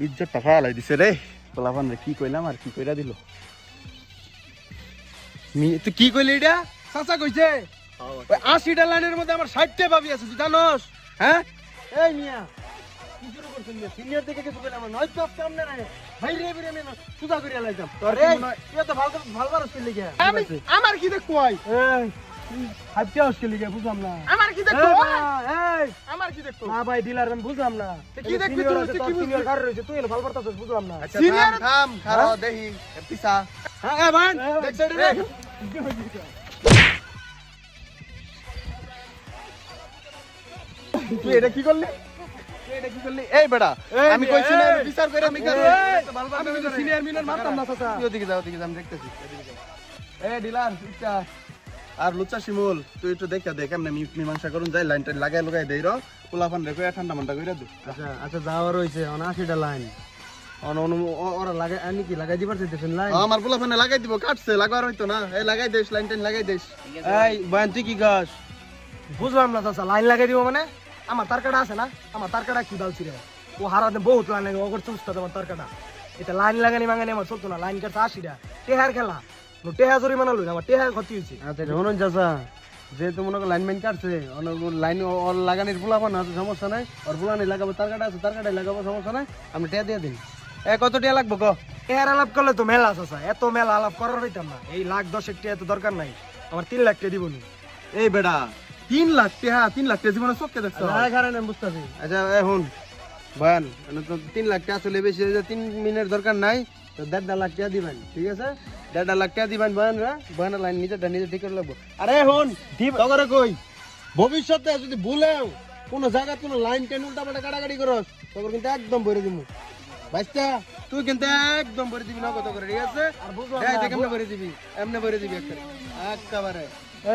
ইজ্জত টাকা দিছে রে। পোলাপান রে কি কইলাম আর কি কইরা দিল? তুই কি কইলি এটা? চাচা কইছে। ওই আশিটা লাইনের মধ্যে আমার ষাটটা ভাবি আছে তুই জানোস? হ্যাঁ? এই মিয়া সিনিয়র কিছু কইলাম সামনে নাই আমার কি লিগে বুঝলাম না। আমার কি না, এই আমার কি দেখব না ভাই ডিলার আমি বুঝলাম না। কি দেখবি তুই? কি বুঝবি? কার রয়েছে তুই এলো ভালো পারতাছিস বুঝলাম না। আচ্ছা থাম থাম খারাপ পিসা। হ্যাঁ হ্যাঁ ভাই। দেখ সাইডে রে তুই এটা কি করলি? তুই এটা কি করলি? এই বেটা আমি কইছি না বিচার করে আমি কেন আমি সিনিয়র মিনার মারতাম না চাচা। তুই ওদিকে যাও ওদিকে যা, আমি দেখতেছি। এ ডিলার ইচ্ছা আর লুচা শিমুল তুই একটু দেখে দে কেমনে মীমাংসা করুন। যাই লাইন টাইন লাগাই লাগাই দেই র। পোলাপান রে কইয়া ঠান্ডা মান্ডা কইরা দে। আচ্ছা আচ্ছা যাওয়া রয়েছে অনাশিটা লাইন। আমার লাগাই দিব কাটছে লাগার হইতো না। এই লাগাই দেস লাইন টাইন লাগাই দেস। এই বয়ান তুই কি গাছ বুঝলাম না চাচা লাইন লাগাই দিব মানে? আমার আছে না? আমার কি দালছি রে ও হারাতে বহুত লাইন লাগে ওগর চুস্তা আমার তারকাটা। এটা লাইন লাগানি আমার চলতো না লাইন কাটছে আশিটা। টেহার খেলা। টেহা জরি মানা লই আমার টেহার ক্ষতি হয়েছে আচ্ছা শুনুন চাচা যেহেতু মনে করো লাইন মাইন কাটছে লাইন ওর লাগানির ফুলাবো না সমস্যা নাই। ওর ফুলানি লাগাবো তার কাটা আছে তার কাটাই লাগাবো সমস্যা নাই আমি টেহা দিয়ে দিন এ কত টিয়া লাগবো ক? এর আলাপ করলে তো মেলা আছে এত মেলা আলাপ করার হইতাম না এই লাখ দশেক টিয়া তো দরকার নাই। আমার তিন লাখ টিয়া দিব এই বেটা তিন লাখ টাকা তিন লাখ টাকা জীবনে চোখকে দেখছ। বুঝতেছি আচ্ছা এখন বয়ান তো তিন লাখ টাকা চলে বেশি তিন মিনিট দরকার নাই। তো দেড় লাখ টাকা দিবেন ঠিক আছে? দেড় লাখ টাকা দিবেন বয়ান রা বয়ানের লাইন নিজেরটা নিজে ঠিক করে লাগবো। আরে হন তগরে কই? ভবিষ্যতে যদি ভুলেও কোনো জায়গা কোনো লাইন টেন উল্টা পাল্টা কাটাকাটি করস তখন কিন্তু একদম ভরে দিব বাইস্তা তুই কিন্তু একদম ভরে দিবি নগদ করে ঠিক আছে? এই দেখ এমনি ভরে দিবি এমনি ভরে দিবি একেবারে।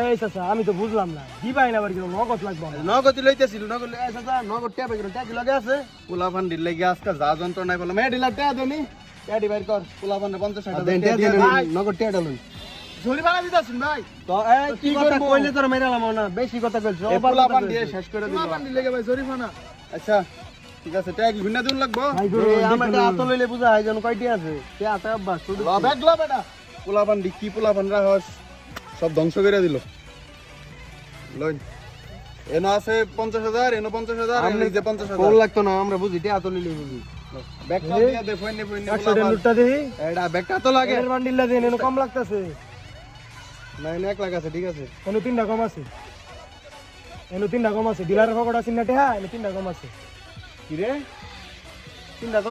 এই চাচা আমি তো বুঝলাম না। দিবাই না কিন্তু নগদ লাগবে। নগদ লইতেছিল নগদ এই চাচা নগদ ট্যাবে গেল ট্যাগ লগে আছে? পোলাপান দিলে গিয়ে আজকে যা যন্ত্রণায় বললাম এ ডিলার টাকা দেনি টাকা ডিভাইড কর পোলাপান পঞ্চাশ ষাট দেন হাজার ট্যাগ টাকা দিয়ে দিয়ে নগদ ট্যাগ ডালুন জরিমানা দিতেছেন ভাই। তো কি কথা কইলে তোর মেরালাম না বেশি কথা কইছ পোলাপান দিয়ে শেষ করে দিল পোলাপান দিলে ভাই জরিমানা আচ্ছা ঠিক আছে টাকা কি দিন লাগবো। আমার হাত লইলে বুঝা কয়টি আছে। তে হাতে অভ্যাস শুধু ল ব্যাগ পোলাপান দি কি পোলাপান রাহস? সব ধ্বংস করে দিল। লইন। এনো আছে পঞ্চাশ হাজার এনো পঞ্চাশ হাজার যে পঞ্চাশ হাজার। লাগতো না আমরা বুঝি তে হাত লইলে বুঝি। কম লাগতেছে। না এক লাখ আছে ঠিক আছে। এনে তিনটা কম আছে। এনে তিনটা কম আছে। ডিলারের পকেট আছে না টেহা এনে তিনটা কম আছে। কি রে? তিনটা